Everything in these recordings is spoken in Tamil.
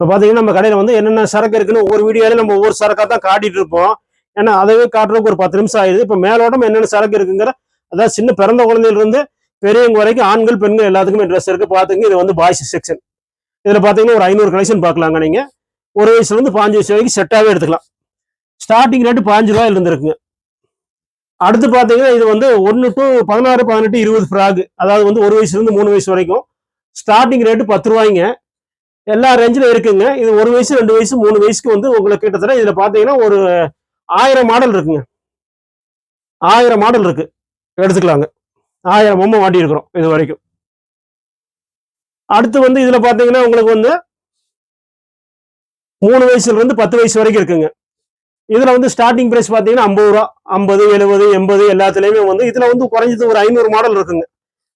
இப்போ பார்த்தீங்கன்னா நம்ம கடையில் வந்து என்னென்ன சரக்கு இருக்குன்னு ஒவ்வொரு வீடியோலையும் நம்ம ஒவ்வொரு சரக்காக தான் காட்டிட்டு இருப்போம். ஏன்னா அதவே காட்டுறதுக்கு ஒரு பத்து நிமிஷம் ஆயிடுது. இப்போ மேலோட்டம் என்னென்ன சரக்கு இருக்குங்கிற அதாவது சின்ன பிறந்த குழந்தையிலிருந்து பெரியவங்க வரைக்கும் ஆண்கள் பெண்கள் எல்லாத்துக்குமே ட்ரெஸ் இருக்குது பார்த்துங்க இது வந்து பாய்ஸ் செக்ஷன் இதில் பார்த்தீங்கன்னா ஒரு ஐநூறு கலெக்ஷன் பார்க்கலாங்க நீங்கள் ஒரு வயசுலேருந்து பாஞ்சு வயசு வரைக்கும் செட்டாகவே எடுத்துக்கலாம். ஸ்டார்டிங் ரேட்டு பாஞ்சு ரூபாயில் இருந்துருக்குங்க. அடுத்து பார்த்தீங்கன்னா இது வந்து ஒன்று டு பதினாறு பதினெட்டு இருபது ஃப்ராக். அதாவது வந்து ஒரு வயசுலேருந்து மூணு வயசு வரைக்கும். ஸ்டார்டிங் ரேட்டு பத்து ரூபாய்ங்க. எல்லா ரேஞ்சிலும் இருக்குங்க. இது ஒரு வயசு ரெண்டு வயசு மூணு வயசுக்கு வந்து உங்களுக்கு கிட்டத்தட்ட இதில் பார்த்தீங்கன்னா ஒரு ஆயிரம் மாடல் இருக்குங்க. ஆயிரம் மாடல் இருக்கு. எடுத்துக்கலாங்க. ஆயிரம் பொம்மை மாட்டியிருக்கிறோம் இது வரைக்கும். அடுத்து வந்து இதில் பார்த்தீங்கன்னா உங்களுக்கு வந்து மூணு வயசுலேருந்து பத்து வயசு வரைக்கும் இருக்குங்க. இதில் வந்து ஸ்டார்டிங் ப்ரைஸ் பார்த்தீங்கன்னா ஐம்பது ரூபா ஐம்பது எழுபது எண்பது எல்லாத்துலேயுமே வந்து இதில் வந்து குறைஞ்சது ஒரு ஐநூறு மாடல் இருக்குங்க.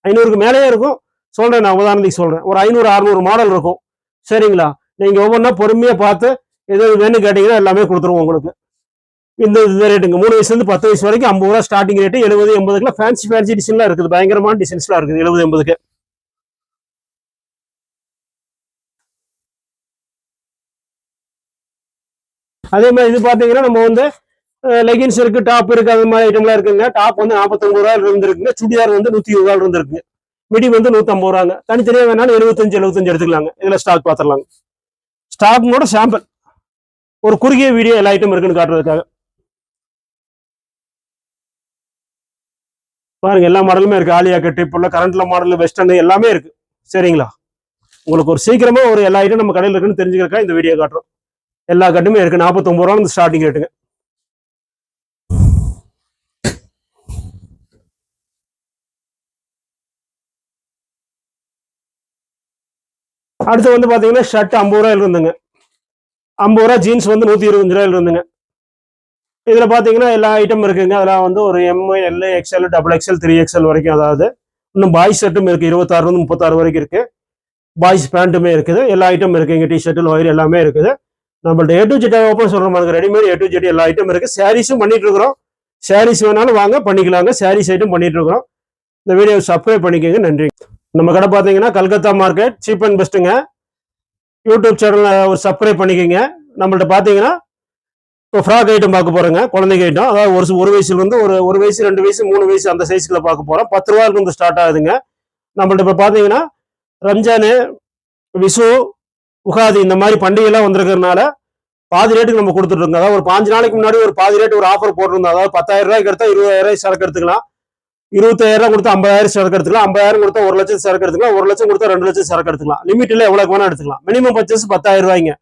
ஐநூறுக்கு மேலேயே இருக்கும். சொல்கிறேன் நான் உதாரணத்துக்கு சொல்கிறேன் ஒரு ஐநூறு அறுநூறு மாடல் இருக்கும். சரிங்களா? நீங்க ஒவ்வொன்றா பொறுமையா பார்த்து எது வேணும் கேட்டீங்கன்னா எல்லாமே கொடுத்துருவோம் உங்களுக்கு. இந்த இந்த ரேட்டுங்க மூணு வயசுலேருந்து பத்து வயசு வரைக்கும் ஐம்பது ரூபா ஸ்டார்டிங் ரேட்டு எழுபது எண்பதுக்குலாம் ஃபேன்சி ஃபேன்சி டிசைன்லாம் இருக்குது. பயங்கரமான டிசைன்ஸ்லாம் இருக்குது. எழுபது எண்பதுக்கு. அதே மாதிரி இது பார்த்தீங்கன்னா நம்ம வந்து லெகின்ஸ் இருக்குது டாப் இருக்குது அந்த மாதிரி ஐட்டம்லாம் இருக்குங்க. டாப் வந்து நாற்பத்தொம்பது ரூபாயில இருந்துருக்குங்க. சுடிதார் வந்து நூற்றி இருபது ரூபாயில இருந்துருக்குங்க. மிடி வந்து நூற்றம்பது ரூபாங்க. தனித்தனியாக வேணாலும் எழுபத்தஞ்சு எழுபத்தஞ்சு எடுத்துக்கலாங்க. இதில் ஸ்டாக் பார்த்துடலாங்க. ஸ்டாக்னோட சாம்பிள் ஒரு குறுகிய வீடியோ எல்லா ஐட்டம் இருக்குன்னு காட்டுறதுக்காக. பாருங்க எல்லா மாடலுமே இருக்கு. ஆலியா கட்டு இப்போ உள்ள கரண்ட்ல மாடல் வெஸ்டர்னு எல்லாமே இருக்கு. சரிங்களா? உங்களுக்கு ஒரு சீக்கிரமா ஒரு எல்லா ஐட்டம் நம்ம கடையில் இருக்குன்னு தெரிஞ்சுக்கிறக்கா இந்த வீடியோ காட்டுறோம். எல்லா கட்டுமே இருக்கு. நாற்பத்தொம்பது ரூபா ஸ்டார்டிங் ரேட்டுங்க அடுத்து வந்து பார்த்தீங்கன்னா ஷர்ட் ஐம்பது ரூபாயில இருந்துங்க. ஐம்பது ரூபா ஜீன்ஸ் வந்து நூற்றி இருபத்தஞ்சு ரூபாயில இருந்துங்க. இதில் பார்த்தீங்கன்னா எல்லா ஐட்டம் இருக்குங்க. அதெல்லாம் வந்து ஒரு M L XL double XL three XL வரைக்கும் அதாவது இன்னும் பாய்ஸ் ஷர்ட்டும் இருக்குது இருபத்தாறுலேருந்து முப்பத்தாறு வரைக்கும் இருக்குது பாய்ஸ் பேண்ட்டுமே இருக்குது. எல்லா ஐட்டம் இருக்குது இங்கே டிஷர்ட்டு லோயர் எல்லாமே இருக்குது. நம்மள்ட்ட ஏ டு ஜெட் ஓப்பன் சொல்கிற மாதிரி ரெடிமேட் ஏ டு ஜெட் எல்லா ஐட்டம் இருக்குது சாரீஸும் பண்ணிகிட்டு இருக்கிறோம். சாரீஸ் வேணாலும் வாங்க பண்ணிக்கலாங்க. சாரீஸ் ஐட்டம் பண்ணிகிட்டு இருக்கிறோம். இந்த வீடியோ சப்ஸ்கிரைப் பண்ணிக்கோங்க. நன்றி. நம்ம கடை பார்த்தீங்கன்னா கல்கத்தா மார்க்கெட் சீப் அண்ட் பெஸ்ட்டுங்க யூடியூப் சேனலில் ஒரு சப்ஸ்கிரைப் பண்ணிக்கோங்க. நம்மள்ட்ட பார்த்தீங்கன்னா இப்போ ஃப்ராக் ஐட்டம் பார்க்க போகிறோங்க குழந்தைங்க ஐட்டம் அதாவது ஒரு ஒரு வயசுலேருந்து ஒரு ஒரு வயசு ரெண்டு வயசு மூணு வயசு அந்த சைஸ்க்குள்ள பார்க்க போகிறோம் பத்து ரூபாய்க்கு ஸ்டார்ட் ஆகுதுங்க. நம்மள்ட்ட இப்போ பார்த்தீங்கன்னா ரம்ஜானு விசு உகாதி இந்த மாதிரி பண்டிகைலாம் வந்திருக்கிறதுனால பாதி ரேட்டுக்கு நம்ம கொடுத்துட்ருக்கோம் அதாவது ஒரு பாஞ்சு நாளைக்கு முன்னாடி ஒரு பாதி ரேட்டு ஒரு ஆஃபர் போட்டிருந்தோம். அதாவது பத்தாயிரம் ரூபாய்க்கு எடுத்தால் இருபதாயிரம் ரூபாய் சரக்கு எடுத்துக்கலாம். இருபத்தாயிரம் கொடுத்து கொடுத்தா ஐம்பதாயிரம் சரக்கு எடுத்துக்கலாம். ஐம்பதாயிரம் கொடுத்தா ஒரு லட்சம் சரக்கு எடுத்துக்கலாம். ஒரு லட்சம் கொடுத்தா ரெண்டு லட்சம் சரக்கு எடுத்துக்கலாம். லிமிட்ல எவ்வளவு வேணா எடுத்துக்கலாம். மினிமம் பர்ச்சேஸ் பத்தாயிரம் ரூபாய்ங்க.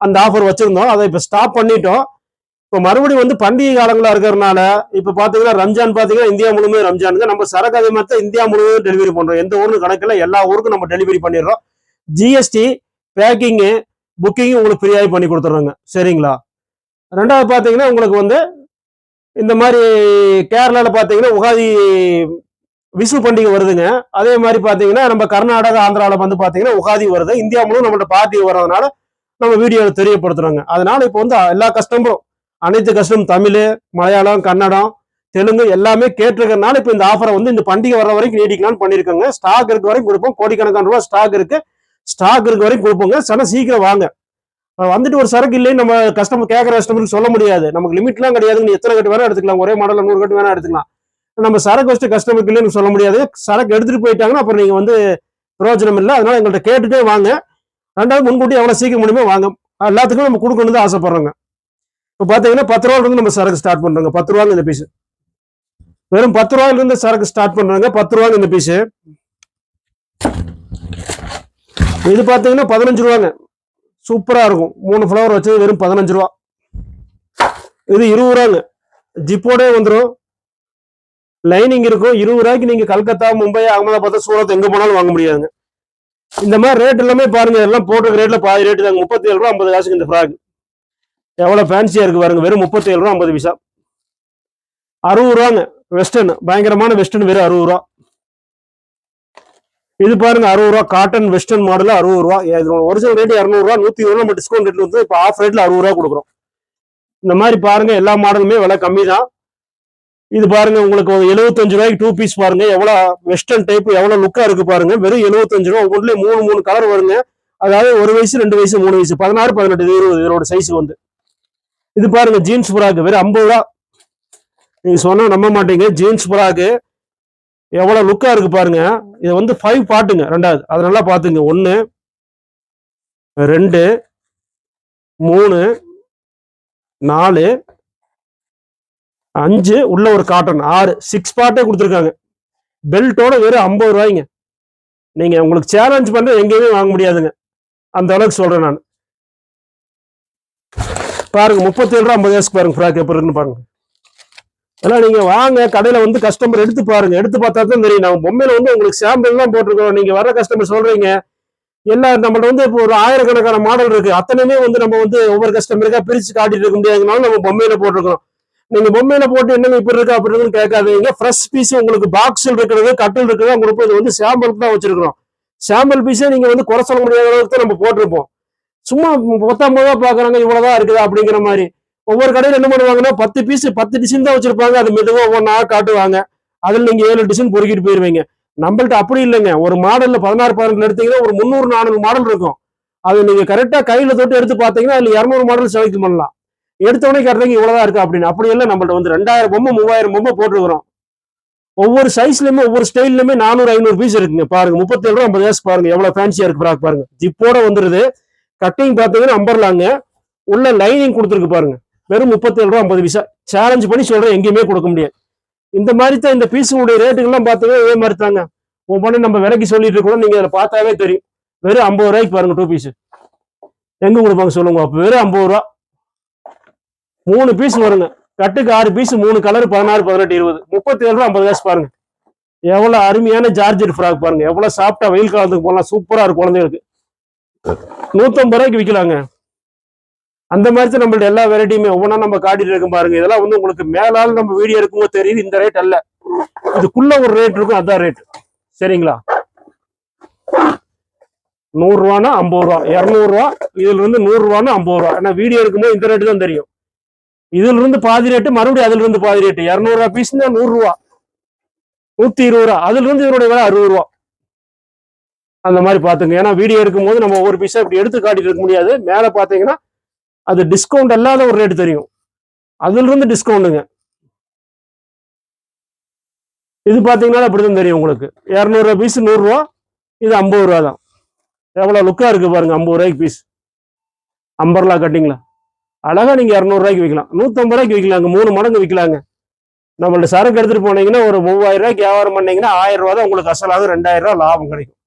அந்த ஆஃபர் வச்சிருந்தோம். அதை இப்போ ஸ்டாப் பண்ணிட்டோம். இப்போ மறுபடியும் வந்து பண்டிகை காலங்களா இருக்கிறதுனால இப்போ பாத்தீங்கன்னா ரம்ஜான் பாத்தீங்கன்னா இந்தியா முழுமையும் ரம்ஜானுங்க நம்ம சரக்கு அதே மாதிரி தான் இந்தியா முழுவதும் டெலிவரி பண்றோம். எந்த ஊருக்கு கணக்கில் எல்லா ஊருக்கும் நம்ம டெலிவரி பண்ணிடுறோம். ஜிஎஸ்டி பேக்கிங்கு புக்கிங்கும் உங்களுக்கு ஃப்ரீயாகி பண்ணி கொடுத்துட்றோங்க. சரிங்களா? ரெண்டாவது பார்த்தீங்கன்னா உங்களுக்கு வந்து இந்த மாதிரி கேரளாவில் பார்த்தீங்கன்னா உகாதி விசு பண்டிகை வருதுங்க. அதே மாதிரி பார்த்தீங்கன்னா நம்ம கர்நாடகா ஆந்திராவில் வந்து பார்த்தீங்கன்னா உகாதி வருது. இந்தியா முழுவதும் நம்மள்ட்ட பார்ட்டி வர்றதுனால நம்ம வீடியோவில் தெரியப்படுத்துறாங்க. அதனால இப்போ வந்து எல்லா கஸ்டமரும் அனைத்து கஸ்டமரும் தமிழ் மலையாளம் கன்னடம் தெலுங்கு எல்லாமே கேட்டிருக்கிறதுனால இப்போ இந்த ஆஃபரை வந்து இந்த பண்டிகை வர வரைக்கும் நீடிக்கலாம்னு பண்ணியிருக்காங்க ஸ்டாக் இருக்க வரைக்கும் கொடுப்போம். கோடிக்கணக்கான ரூபா ஸ்டாக் இருக்கு. ஸ்டாக் இருக்க வரைக்கும் கொடுப்போங்க. சன சீக்கிரம் வாங்க. வந்துட்டு ஒரு சரக்கு இல்லைன்னு நம்ம கஸ்டமர் கேட்குற கஸ்டமருக்கு சொல்ல முடியாது. நமக்கு லிமிட்லாம் கிடையாது. நீ எத்தனை கட்டு வேணா எடுத்துக்கலாம். ஒரே மாடலில் நூறு கட்டு வேணா எடுத்துக்கலாம். நம்ம சரக்கு வச்சு கஸ்டமருக்கு இல்லைன்னு சொல்ல முடியாது. சரக்கு எடுத்துட்டு போயிட்டாங்கன்னா அப்புறம் நீங்கள் வந்து பிரயோஜனம் இல்லை. அதனால எங்கள்கிட்ட கேட்டுட்டே வாங்க. ரெண்டாவது முன்கூட்டி எவ்வளோ சீக்கிரம் முடியுமோ வாங்க. எல்லாத்துக்கும் நம்ம கொடுக்கணும் தான் ஆசைப்படுறோங்க. இப்போ பார்த்தீங்கன்னா பத்து ரூபாயில இருந்து நம்ம சரக்கு ஸ்டார்ட் பண்ணுறோங்க பத்து ரூபாங்க இந்த பீஸு வெறும் பத்து ரூபாயிலிருந்து சரக்கு ஸ்டார்ட் பண்ணுறாங்க பத்து ரூபாங்க இந்த பீஸு இது பார்த்தீங்கன்னா பதினஞ்சு ரூபாங்க. சூப்பராக இருக்கும். மூணு ஃப்ளவர் வச்சது வெறும் பதினஞ்சு ரூபா. இது இருபது ரூபாங்க. ஜிப்போடே வந்துடும் லைனிங் இருக்கும். இருபது ரூபாய்க்கு நீங்கள் கல்கத்தா மும்பை அகமதாபாத் சூரத் எங்கே போனாலும் வாங்க முடியாதுங்க. இந்த மாதிரி ரேட் எல்லாமே பாருங்க. எல்லாம் போட்டிருக்க ரேட்டில் பாதி ரேட்டு தாங்க. முப்பத்தி ஏழு ரூபா ஐம்பது காசுக்கு இந்த ஃப்ராக் எவ்வளோ ஃபேன்சியாக இருக்குது பாருங்க. வெறும் முப்பத்தி ஏழு ரூபா ஐம்பது பைசா. அறுபது ரூபாங்க. வெஸ்டர்ன் பயங்கரமான வெஸ்டர்ன் வெறும் அறுபது ரூபா. இது பாருங்க அறுபது ரூபா காட்டன் வெஸ்டர்ன் மாடல் அறுபது ரூபா. ஒரிஜினல் ரேட் இரநூறுவா நூத்தி இருபது நம்ம டிஸ்கவுண்ட் ரேட்ல வந்து இப்போ ஆஃப் ரேட்ல அறுபது ரூபா கொடுக்குறோம். இந்த மாதிரி பாருங்க எல்லா மாடலுமே விலை கம்மி தான். இது பாருங்க உங்களுக்கு எழுபத்தஞ்சு ரூபாய்க்கு டூ பீஸ் பாருங்க எவ்வளவு வெஸ்டர்ன் டைப் எவ்வளவு லுக்கா இருக்கு பாருங்க. வெறும் 75 ரூபா உங்களுக்குள்ளே மூணு மூணு கலர் வருங்க. அதாவது ஒரு வயசு ரெண்டு வயசு மூணு வயசு பதினாறு பதினெட்டு இது இருபது இதோட சைஸ் வந்து. இது பாருங்க ஜீன்ஸ் புறாக்கு வெறும் ஐம்பது ரூபா. நீங்க சொன்னா நம்ப மாட்டீங்க ஜீன்ஸ் புறாக்கு எவ்வளோ லுக்காக இருக்கு பாருங்க. இது வந்து ஃபைவ் பாட்டுங்க ரெண்டாவது. அது நல்லா பார்த்துங்க. ஒன்று ரெண்டு மூணு நாலு அஞ்சு உள்ள ஒரு காட்டன் ஆறு சிக்ஸ் பார்ட்டே கொடுத்துருக்காங்க. பெல்ட்டோட வெறும் ஐம்பது ரூபாய்ங்க. நீங்கள் உங்களுக்கு சேலஞ்ச் பண்ண எங்கேயுமே வாங்க முடியாதுங்க. அந்த அளவுக்கு சொல்கிறேன் நான். பாருங்க முப்பத்தேழு ரூபா ஐம்பது வயசுக்கு பாருங்க ஃப்ராக் எப்படி இருக்குன்னு பாருங்க. ஏன்னா நீங்க வாங்க கடையில வந்து கஸ்டமர் எடுத்து பாருங்க. எடுத்து பார்த்தா தான் தெரியும். நம்ம பொம்மையில வந்து உங்களுக்கு சாம்பிள் தான் போட்டிருக்கோம். நீங்க வர கஸ்டமர் சொல்றீங்க. எல்லா நம்மள்ட்ட வந்து இப்போ ஒரு ஆயிரக்கணக்கான மாடல் இருக்கு. அத்தனையுமே வந்து நம்ம வந்து ஒவ்வொரு கஸ்டமருக்கா பிரிச்சு காட்டிட்டு இருக்க முடியாதுனால நம்ம பொம்மையில போட்டிருக்கோம். நீங்க பொம்மையில போட்டு என்னங்க இப்படி இருக்கு அப்படி இருக்குன்னு கேட்காதீங்க. ஃப்ரெஷ் பீஸ் உங்களுக்கு பாக்ஸில் இருக்கிறது கட்டில் இருக்கிறது உங்களுக்கு இது வந்து சாம்பிளுக்கு தான் வச்சிருக்கிறோம். சாம்பிள் பீஸே நீங்க வந்து குறை சொல்ல முடியாத அளவுக்கு தான் நம்ம போட்டிருப்போம். சும்மா பத்தொன்பது ரூபா பாக்குறாங்க இவ்வளவுதான் இருக்குதா அப்படிங்கிற மாதிரி. ஒவ்வொரு கடையில என்ன பண்ணுவாங்கன்னா பத்து பீஸ் பத்து டிசைன் தான் வச்சிருப்பாங்க. அது மெதுவாக ஒவ்வொன்றா காட்டுவாங்க. அதில் நீங்கள் ஏழு டிசைன் பொறுக்கிட்டு போயிருவீங்க. நம்மள்ட்ட அப்படி இல்லைங்க. ஒரு மாடலில் பதினாறு பதினெட்டு எடுத்தீங்கன்னா ஒரு முந்நூறு நானூறு மாடல் இருக்கும். அது நீங்கள் கரெக்டாக கையில் தொட்டு எடுத்து பார்த்தீங்கன்னா அதில் இரநூறு மாடல் செலக்ட் பண்ணலாம். எடுத்தவொடனே உடனே இவ்வளோதான் இவ்வளவுதான் இருக்கு அப்படின்னு. அப்படி இல்லை நம்மள்ட்ட வந்து ரெண்டாயிரம் பொம்மை மூவாயிரம் பொம்மை போட்டுருக்குறோம். ஒவ்வொரு சைஸ்லையுமே ஒவ்வொரு ஸ்டைல்லையுமே நானூறு ஐநூறு பீஸ் இருக்குங்க. பாருங்க முப்பத்தேழு ரூபா ஐம்பது காசு பாருங்க. எவ்வளோ ஃபேன்சியாக இருக்கு ஃப்ராக் பாருங்க. ஜிப்போட வந்துருது. கட்டிங் பார்த்தீங்கன்னா அம்பர்லாங்க உள்ள லைனிங் கொடுத்துருக்கு பாருங்க. வெறும் முப்பத்தேழு ரூபா ஐம்பது பைசா. சேலஞ்ச் பண்ணி சொல்றேன் எங்கேயுமே கொடுக்க முடியாது. இந்த மாதிரி தான் இந்த பீஸுடைய ரேட்டுகள்லாம் பார்த்தீங்கன்னா இதே மாதிரி தாங்க ஒவ்வொன்றும் நம்ம விலைக்கு சொல்லிட்டு இருக்கோம் நீங்க அதில் பார்த்தாவே தெரியும். வெறும் ஐம்பது ரூபாய்க்கு பாருங்க டூ பீஸ் எங்க கொடுப்பாங்க சொல்லுங்க அப்போ வெறும் ஐம்பது ரூபா. மூணு பீஸ் வருங்க. கட்டுக்கு ஆறு பீஸ் மூணு கலர் பதினாறு பதினெட்டு இருபது. முப்பத்தி ஏழு ரூபா ஐம்பது காசு பாருங்க. எவ்வளவு அருமையான ஜார்ஜெட் ஃப்ராக் பாருங்க. எவ்வளவு சாப்பிட்டா வெயில் காலத்துக்கு போகலாம் சூப்பரா இருக்கும் குழந்தைகளுக்கு. நூற்றம்பது ரூபாய்க்கு விற்கலாங்க அந்த மாதிரி தான் நம்மள்ட்ட எல்லா வெரைட்டியுமே ஒவ்வொன்றா நம்ம காட்டிட்டு இருக்கும் பாருங்க. இதெல்லாம் வந்து உங்களுக்கு மேலால நம்ம வீடியோ இருக்கும்போது தெரியுது. இந்த ரேட் அல்ல. இதுக்குள்ள ஒரு ரேட் இருக்கும் அதான் ரேட் சரிங்களா? நூறு ரூபானா ஐம்பது ரூபா. இரநூறுவா ரூபா இதுல இருந்து நூறு ரூபானா ஐம்பது ரூபா. ஏன்னா வீடியோ இருக்கும்போது இந்த ரேட்டு தான் தெரியும். இதுல இருந்து பாதி ரேட்டு மறுபடியும் அதுல இருந்து பாதி ரேட்டு இரநூறுவா ரூபா பீஸ்னா நூறு ரூபா நூத்தி இருபது ரூபா அதுல இருந்து இதனுடைய விலை அறுபது ரூபா அந்த மாதிரி பாத்துங்க ஏன்னா வீடியோ இருக்கும்போது நம்ம ஒவ்வொரு பீஸா இப்படி எடுத்து காட்டிட்டு இருக்க முடியாது. மேல பாத்தீங்கன்னா அது டிஸ்கவுண்ட் இல்லாத ஒரு ரேட் தெரியும். அதுல இருந்து டிஸ்கவுண்ட்டுங்க இது பாத்தீங்கன்னா அப்படிதான் தெரியும் உங்களுக்கு. இரநூறுவா பீஸ் நூறுரூவா இது ஐம்பது ரூபா தான். எவ்வளோ லுக்காக இருக்குது பாருங்க ஐம்பது ரூபாய்க்கு பீஸ் அம்பர்லா கட்டிங்களா அழகாக நீங்கள் இரநூறுவாய்க்கு விற்கலாம் நூற்றம்பது ரூபாய்க்கு விற்கலாங்க மூணு மடங்கு விற்கலாங்க நம்மள்ட்ட சரக்கு எடுத்துகிட்டு போனீங்கன்னா ஒரு மூவாயிரம் ரூபாய்க்கு வியாபாரம் பண்ணீங்கன்னா ஆயிரம் ரூபா தான் உங்களுக்கு அசலாக ரெண்டாயிரம் ரூபா லாபம் கிடைக்கும்.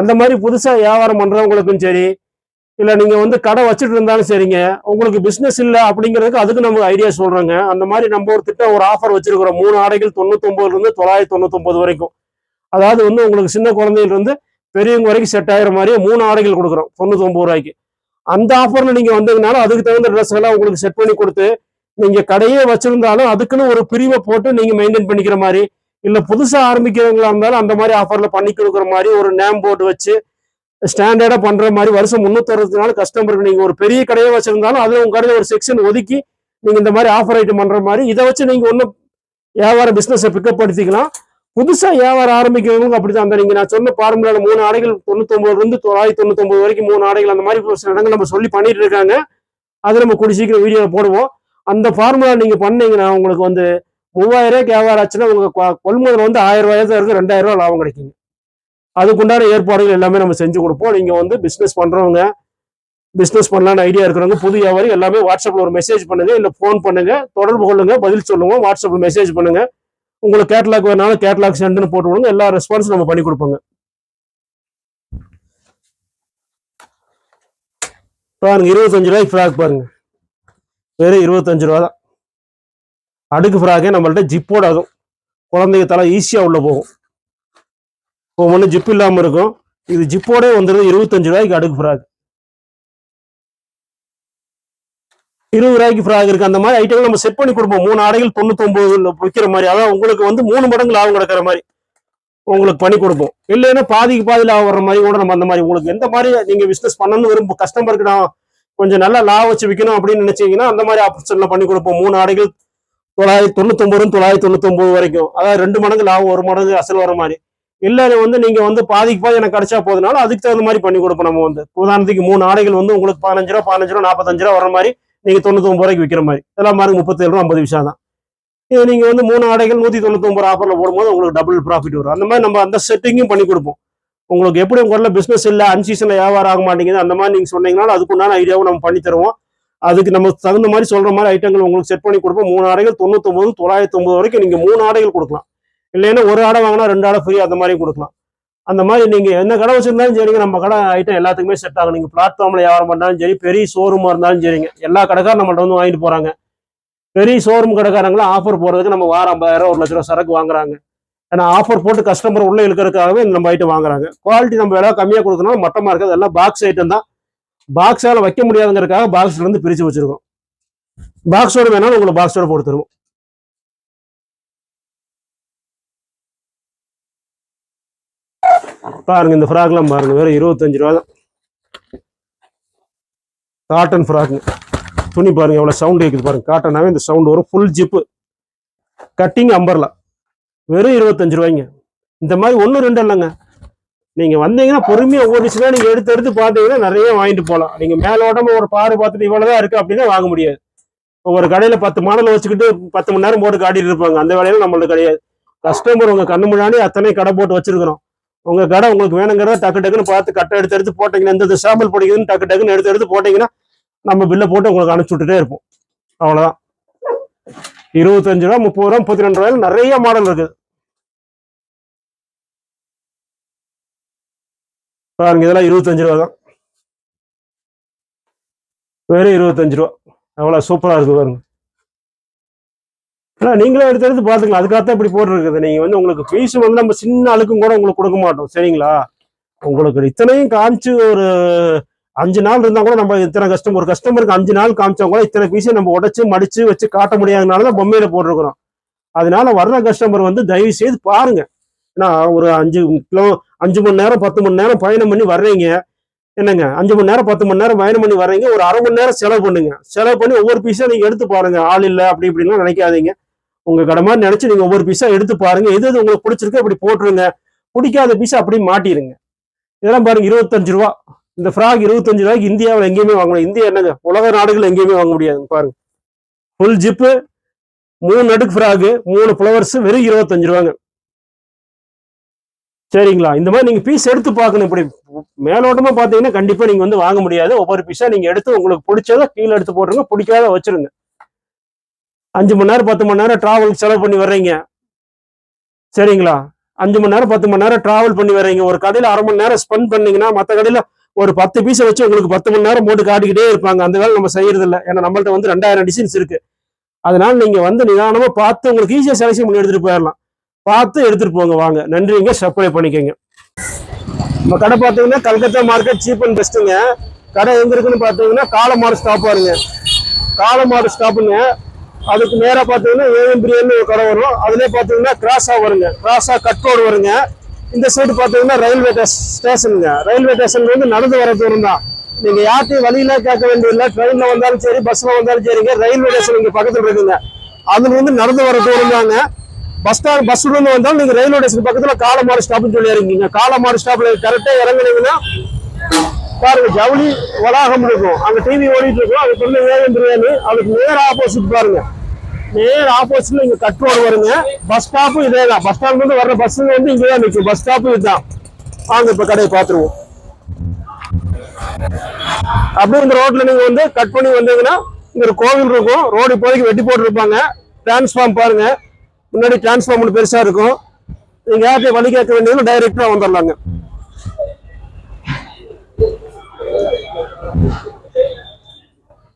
அந்த மாதிரி புதுசாக வியாபாரம் பண்ணுறவங்களுக்கும் சரி இல்லை நீங்கள் வந்து கடை வச்சுட்டு இருந்தாலும் சரிங்க. உங்களுக்கு பிஸ்னஸ் இல்லை அப்படிங்கிறதுக்கு அதுக்கு நம்ம ஐடியா சொல்கிறோங்க அந்த மாதிரி நம்ம ஒரு திட்டம் ஒரு ஆஃபர் வச்சுருக்கிறோம். மூணு ஆடைகள் தொண்ணூத்தொம்பதுலேருந்து தொள்ளாயிரத்தி தொண்ணூத்தொம்பது வரைக்கும். அதாவது வந்து உங்களுக்கு சின்ன குழந்தையிலிருந்து பெரியவங்க வரைக்கும் செட் ஆகிற மாதிரியே மூணு ஆடைகள் கொடுக்குறோம் தொண்ணூத்தொம்பது ரூபாய்க்கு. அந்த ஆஃபரில் நீங்கள் வந்ததுனால அதுக்கு தகுந்த ட்ரெஸ் எல்லாம் உங்களுக்கு செட் பண்ணி கொடுத்து நீங்கள் கடையே வச்சுருந்தாலும் அதுக்குன்னு ஒரு பிரிவை போட்டு நீங்கள் மெயின்டைன் பண்ணிக்கிற மாதிரி இல்லை புதுசாக ஆரம்பிக்கிறவங்களா இருந்தாலும் அந்த மாதிரி ஆஃபரில் பண்ணி கொடுக்குற மாதிரி ஒரு நேம் போர்டு வச்சு ஸ்டாண்டர்டா பண்ற மாதிரி வருஷம் முன்னூத்தி நாள் நாலு கஸ்டமருக்கு நீங்க ஒரு பெரிய கடையை வச்சிருந்தாலும் அதுல உங்க கடையில ஒரு செக்ஷன் ஒதுக்கி நீங்க இந்த மாதிரி ஆஃபர் ஐட்டம் பண்ற மாதிரி இதை வச்சு நீங்க ஒன்னும் வியாபார பிசினஸ் பிக்கப் படுத்திக்கலாம். புதுசா வியாபாரம் ஆரம்பிக்கிறவங்க அப்படிதான் அந்த நீங்க நான் சொன்ன ஃபார்முலால மூணு ஆடைகள் தொண்ணூத்தொன்பதுல இருந்து தொள்ளாயிரத்தி தொண்ணூத்தொன்பது வரைக்கும் மூணு ஆடைகள் அந்த மாதிரி சில இடங்கள் நம்ம சொல்லி பண்ணிட்டு இருக்காங்க. அது நம்ம கூடி சீக்கிரம் வீடியோ போடுவோம். அந்த ஃபார்முலா நீங்க பண்ணீங்கன்னா உங்களுக்கு வந்து மூவாயிரம் ரூபாய்க்கு வியாபாரம் ஆச்சுன்னா உங்க கொ- கொள்முதல் வந்து ஆயிரம் ரூபாய் தான் இருக்கும் ரெண்டாயிரம் ரூபாய் லாபம் கிடைக்குங்க. அதுக்குண்டான ஏற்பாடுகள் எல்லாமே நம்ம செஞ்சு கொடுப்போம். நீங்க வந்து பிசினஸ் பண்றவங்க பிசினஸ் பண்ணலாம்னு ஐடியா இருக்கிறவங்க புது வியாபாரி எல்லாமே வாட்ஸ்அப்ல ஒரு மெசேஜ் பண்ணுங்க இல்ல ஃபோன் பண்ணுங்க தொடர்பு கொள்ளுங்க பதில் சொல்லுங்க வாட்ஸ்அப்ல மெசேஜ் பண்ணுங்க. உங்களுக்கு கேட்லாக் வேணாலும் கேட்லாக் சென்ட்னு போட்டு விடுங்க எல்லா ரெஸ்பான்ஸும் நம்ம பண்ணி கொடுப்போங்க. பாருங்க இருபத்தஞ்சு ரூபாய்க்கு ஃப்ராக் பாருங்க. வெறும் இருபத்தஞ்சு ரூபா தான். அடுக்கு ஃப்ராக்கே நம்மள்ட்ட ஜிப்போட ஆகும் குழந்தைங்க தலை ஈஸியாக உள்ளே போகும். ஒவ்வொன்றும் ஜிப் இல்லாமல் இருக்கும். இது ஜிப்போடே வந்துடுது. இருபத்தஞ்சு ரூபாய்க்கு அடுக்கு ஃப்ராக். இருபது ரூபாய்க்கு ஃப்ராக் இருக்கு. அந்த மாதிரி ஐட்டங்கள் நம்ம செட் பண்ணி கொடுப்போம். மூணு ஆடைகள் தொண்ணூத்தொன்பது விற்கிற மாதிரி. அதான் உங்களுக்கு வந்து மூணு மடங்கு லாபம் கிடக்கிற மாதிரி உங்களுக்கு பண்ணி கொடுப்போம். இல்லைன்னா பாதிக்கு பாதி லாபம் வர்ற மாதிரி கூட நம்ம அந்த மாதிரி உங்களுக்கு எந்த மாதிரி நீங்க பிசினஸ் பண்ணணும்னு விரும்ப கஸ்டமருக்கு நான் கொஞ்சம் நல்லா லாபம் வச்சு விற்கணும் அப்படின்னு நினைச்சீங்கன்னா அந்த மாதிரி ஆப்ஷன்ல பண்ணி கொடுப்போம். மூணு ஆடைகள் தொள்ளாயிரத்தி தொண்ணூத்தொன்பது தொள்ளாயிரத்தி தொண்ணூத்தொன்பது வரைக்கும். அதாவது ரெண்டு மடங்கு லாபம் ஒரு மடங்கு அசல் வர மாதிரி. இல்லை வந்து நீங்கள் வந்து பாதிக்கு பாதி எனக்கு கிடைச்சா போதுனாலும் அதுக்கு தகுந்த மாதிரி பண்ணி கொடுப்போம் நம்ம வந்து. உதாரணத்துக்கு மூணு ஆடைகள் வந்து உங்களுக்கு பதினஞ்சு ரூபா பதினஞ்சு ரூபா நாற்பத்தஞ்சு ரூபா வர மாதிரி நீங்கள் தொண்ணூத்தொம்பது ரூபாய்க்கு விற்கிற மாதிரி. எல்லா பாருங்க முப்பத்தேழு ரூபா ஐம்பது விஷயம் தான். இது நீங்கள் வந்து மூணு ஆடைகள் நூற்றி தொண்ணூத்தொம்பது ஆஃபரில் போடும்போது உங்களுக்கு டபுள் ப்ராஃபிட் வரும். அந்த மாதிரி நம்ம அந்த செட்டிங்கும் பண்ணி கொடுப்போம். உங்களுக்கு எப்படி உங்கள பிஸ்னஸ் இல்லை அன்சீசனில் வியாபாரம் ஆக மாட்டேங்குது அந்த மாதிரி நீங்கள் சொன்னீங்கன்னா அதுக்குண்டான ஐடியாவும் நம்ம பண்ணி தருவோம். அதுக்கு நம்ம தகுந்த மாதிரி சொல்கிற மாதிரி ஐட்டங்கள் உங்களுக்கு செட் பண்ணி கொடுப்போம். மூணு ஆடைகள் தொண்ணூத்தொம்பது தொள்ளாயிரத்தி ஒன்பது வரைக்கும் நீங்கள் மூணு ஆடைகள் கொடுக்கலாம். இல்லைன்னா ஒரு ஆடை வாங்கினா ரெண்டு ஆடை ஃப்ரீ அந்த மாதிரி கொடுக்கலாம். அந்த மாதிரி நீங்க என்ன கடை வச்சிருந்தாலும் சரிங்க நம்ம கடை ஐட்டம் எல்லாத்துக்குமே செட் ஆகும் நீங்க பிளாட்ஃபார்ம்ல வியாபாரம் பண்ணாலும் சரி பெரிய ஷோரூமா இருந்தாலும் சரிங்க. எல்லா கடைக்காரும் நம்மள்ட்ட வந்து வாங்கிட்டு போறாங்க. பெரிய ஷோரூம் கடைக்காரங்களும் ஆஃபர் போடுறதுக்கு நம்ம வாரம் ஐம்பதாயிரம் ஒரு லட்ச ரூபா சரக்கு வாங்குறாங்க. ஏன்னா ஆஃபர் போட்டு கஸ்டமர் உள்ள இழுக்கிறதுக்காகவே நம்ம ஐட்டம் வாங்குறாங்க. குவாலிட்டி நம்ம விலை கம்மியாக கொடுக்கணும் மட்டமாக இருக்குது எல்லாம் பாக்ஸ் ஐட்டம் தான். பாக்ஸால் வைக்க முடியாதுங்கிறதுக்காக பாக்ஸ்லேருந்து இருந்து வச்சுருக்கோம். வச்சிருக்கோம் பாக்ஸோட வேணாலும் உங்களுக்கு பாக்ஸோட போட்டு தருவோம். பாருங்க இந்த ஃப்ராக்லாம் பாருங்க வெறும் இருபத்தஞ்சு ரூபா தான். காட்டன் ஃப்ராக்ங்க துணி பாருங்க எவ்வளோ சவுண்டு கேட்குது பாருங்க. காட்டனாவே இந்த சவுண்டு வரும் ஃபுல் ஜிப்பு கட்டிங் அம்பர்லாம் வெறும் இருபத்தஞ்சு ரூபாய்ங்க. இந்த மாதிரி ஒன்று ரெண்டு இல்லைங்க. நீங்கள் வந்தீங்கன்னா ஒவ்வொரு ஓடிச்சுன்னா நீங்கள் எடுத்து எடுத்து பார்த்தீங்கன்னா நிறைய வாங்கிட்டு போகலாம் நீங்க மேலோட்டமா ஒரு பாரு பார்த்துட்டு இவ்வளோதான் இருக்குது அப்படின்னா வாங்க முடியாது. ஒரு கடையில் பத்து மாடல் வச்சுக்கிட்டு பத்து மணி நேரம் போட்டு காட்டிட்டு இருப்பாங்க. அந்த வேலையில நம்மளுக்கு கிடையாது. கஸ்டமர் உங்கள் கண்ணு முன்னாடி அத்தனை கடை போட்டு வச்சிருக்கிறோம். உங்க கடை உங்களுக்கு வேணுங்கிறத டக்கு டக்குன்னு பார்த்து கட்டை எடுத்து எடுத்து போட்டீங்கன்னா இந்த சாம்பிள் பிடிக்குதுன்னு டக்கு டக்குன்னு எடுத்து எடுத்து போட்டீங்கன்னா நம்ம பில்லை போட்டு உங்களுக்கு அனுப்பிச்சு விட்டுட்டே இருப்போம். அவ்வளோதான் இருபத்தஞ்சு ரூபா முப்பது ரூபா முப்பத்தி ரெண்டு ரூபாயில நிறைய மாடல் இருக்குது பாருங்க இதெல்லாம் இருபத்தஞ்சு ரூபா தான். வெறும் இருபத்தஞ்சு ரூபா. அவ்வளோ சூப்பராக இருக்குது பாருங்க. ஆனால் நீங்களே எடுத்து எடுத்து பார்த்துக்கலாம். அதுக்காகத்தான் இப்படி போட்டுருக்குது. நீங்கள் வந்து உங்களுக்கு ஃபீஸ் வந்து நம்ம சின்ன அழுக்கும் கூட உங்களுக்கு கொடுக்க மாட்டோம். சரிங்களா? உங்களுக்கு இத்தனையும் காமிச்சு ஒரு அஞ்சு நாள் இருந்தால் கூட நம்ம இத்தனை கஸ்டமர் ஒரு கஸ்டமருக்கு அஞ்சு நாள் காமிச்சா கூட இத்தனை ஃபீஸை நம்ம உடச்சி மடிச்சு வச்சு காட்ட முடியாதனால தான் பொம்மையில போட்டிருக்கிறோம். அதனால வர்ற கஸ்டமர் வந்து தயவு செய்து பாருங்க. ஏன்னா ஒரு அஞ்சு கிலோ அஞ்சு மணி நேரம் பத்து மணி நேரம் பயணம் பண்ணி வர்றீங்க. என்னங்க? அஞ்சு மணி நேரம் பத்து மணி நேரம் பயணம் பண்ணி வர்றீங்க. ஒரு அரை மணி நேரம் செலவு பண்ணுங்க. செலவு பண்ணி ஒவ்வொரு பீஸா நீங்க எடுத்து பாருங்க. ஆள் இல்லை அப்படி இப்படின்லாம் நினைக்காதீங்க. உங்க கடை மாதிரி நினைச்சு நீங்க ஒவ்வொரு பீஸா எடுத்து பாருங்க. எது எது உங்களுக்கு பிடிச்சிருக்கு அப்படி போட்டுருங்க. பிடிக்காத பீஸா அப்படியே மாட்டிருங்க. இதெல்லாம் பாருங்க இருபத்தஞ்சு ரூபா. இந்த ஃப்ராக் இருபத்தஞ்சு ரூபாய்க்கு இந்தியாவில் எங்கேயுமே வாங்க முடியாது. இந்தியா என்னங்க உலக நாடுகள் எங்கேயுமே வாங்க முடியாது. பாருங்க. ஃபுல் ஜிப்பு மூணு நடுக்கு ஃப்ராகு மூணு ஃப்ளவர்ஸ் வெறும் இருபத்தஞ்சு ரூபாங்க. சரிங்களா? இந்த மாதிரி நீங்க பீஸ் எடுத்து பார்க்கணும். இப்படி மேலோட்டமா பாத்தீங்கன்னா கண்டிப்பா நீங்க வந்து வாங்க முடியாது. ஒவ்வொரு பீஸா நீங்க எடுத்து உங்களுக்கு பிடிச்சதை கீழே எடுத்து போட்டுருங்க. பிடிக்காத வச்சிருங்க. அஞ்சு மணி நேரம் பத்து மணி நேரம் டிராவல் செலவு பண்ணி வர்றீங்க. சரிங்களா? அஞ்சு மணி நேரம் பத்து மணி நேரம் டிராவல் பண்ணி வர்றீங்க. ஒரு கடையில் அரை மணி நேரம் ஸ்பெண்ட் பண்ணீங்கன்னா மற்ற கடையில் ஒரு பத்து பீஸை வச்சு உங்களுக்கு பத்து மணி நேரம் போட்டு காட்டிக்கிட்டே இருப்பாங்க. அந்த வேலை நம்ம செய்யறது இல்லை ஏன்னா நம்மள்ட்ட வந்து ரெண்டாயிரம் டிசைன்ஸ் இருக்கு. அதனால நீங்க வந்து நிதானமா பார்த்து உங்களுக்கு ஈஸியா செலக்ஷன் பண்ணி எடுத்துட்டு போயிடலாம். பார்த்து எடுத்துட்டு போங்க வாங்க. நன்றிங்க. சப்ளை பண்ணிக்கோங்க. நம்ம கடை பார்த்தீங்கன்னா கல்கத்தா மார்க்கெட் சீப் அண்ட் பெஸ்ட்டுங்க கடை எங்க இருக்குன்னு பார்த்தீங்கன்னா காலமாடு ஸ்டாப் பாருங்க காலமாடு ஸ்டாப்புங்க அதுக்கு நேரா பார்த்தீங்கன்னா ஏஎம் பிரியாணி ஒரு கடை வரும். அதுலேயே பார்த்தீங்கன்னா கிராஸா வருங்க. கிராஸா கட் ரோடு வருங்க. இந்த சைடு பார்த்தீங்கன்னா ரயில்வே ஸ்டேஷனுங்க. ரயில்வே ஸ்டேஷன்ல வந்து நடந்து வர தூரம் தான். நீங்க யார்ட்டையும் வழியில கேட்க வேண்டியதில்லை ட்ரெயின்ல வந்தாலும் சரி பஸ்ல வந்தாலும் சரிங்க ரயில்வே ஸ்டேஷன் இங்க பக்கத்துல இருக்குங்க. அதுல நடந்து வர தூரம் தாங்க. பஸ் ஸ்டாண்ட் பஸ் இருந்து வந்தாலும் நீங்க ரயில்வே ஸ்டேஷன் பக்கத்துல காலமாறு ஸ்டாப்னு சொல்லி இறங்கிங்க காலமாடு ஸ்டாப்ல கரெக்டா இறங்குனீங்கன்னா பாருங்க ஜவுளி வளாகம் இருக்கும். அங்க டிவி ஓடிட்டு இருக்கும். அதுக்கு வந்து வேகம் பிரியாணி அதுக்கு நேர் ஆப்போசிட் பாருங்க. நேர் ஆப்போசிட்ல இங்க கட் ரோடு வருங்க. பஸ் ஸ்டாப்பும் இதே தான் பஸ் ஸ்டாப்ல இருந்து வர்ற பஸ் வந்து இங்கே தான் நிற்கும் பஸ் ஸ்டாப்பும் இதுதான். வாங்க இப்ப கடையை பார்த்துருவோம். அப்படியே இந்த ரோட்ல நீங்க வந்து கட் பண்ணி வந்தீங்கன்னா இங்க ஒரு கோவில் இருக்கும். ரோடு இப்போதைக்கு வெட்டி போட்டுருப்பாங்க. டிரான்ஸ்ஃபார்ம் பாருங்க. முன்னாடி டிரான்ஸ்ஃபார்ம் ஒன்று பெருசா இருக்கும். நீங்க யார்கிட்ட வழி கேட்க வேண்டியது டைரக்டா வந்துடலாங்க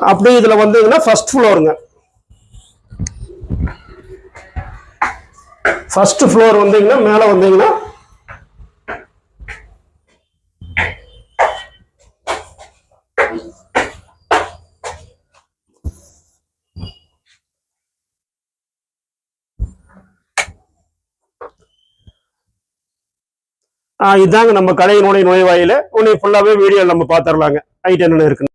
அப்படி இதுல வந்தீங்கன்னா ஃபர்ஸ்ட் ஃப்ளோருங்க ஃபர்ஸ்ட் ஃப்ளோர் வந்தீங்கன்னா மேலே வந்தீங்கன்னா ஆ, இதாங்க நம்ம கடையினுடைய நுழைவாயில. உன்னை ஃபுல்லாவே வீடியோ நம்ம பார்த்துடலாங்க ஐட்டம் என்னென்ன இருக்குன்னு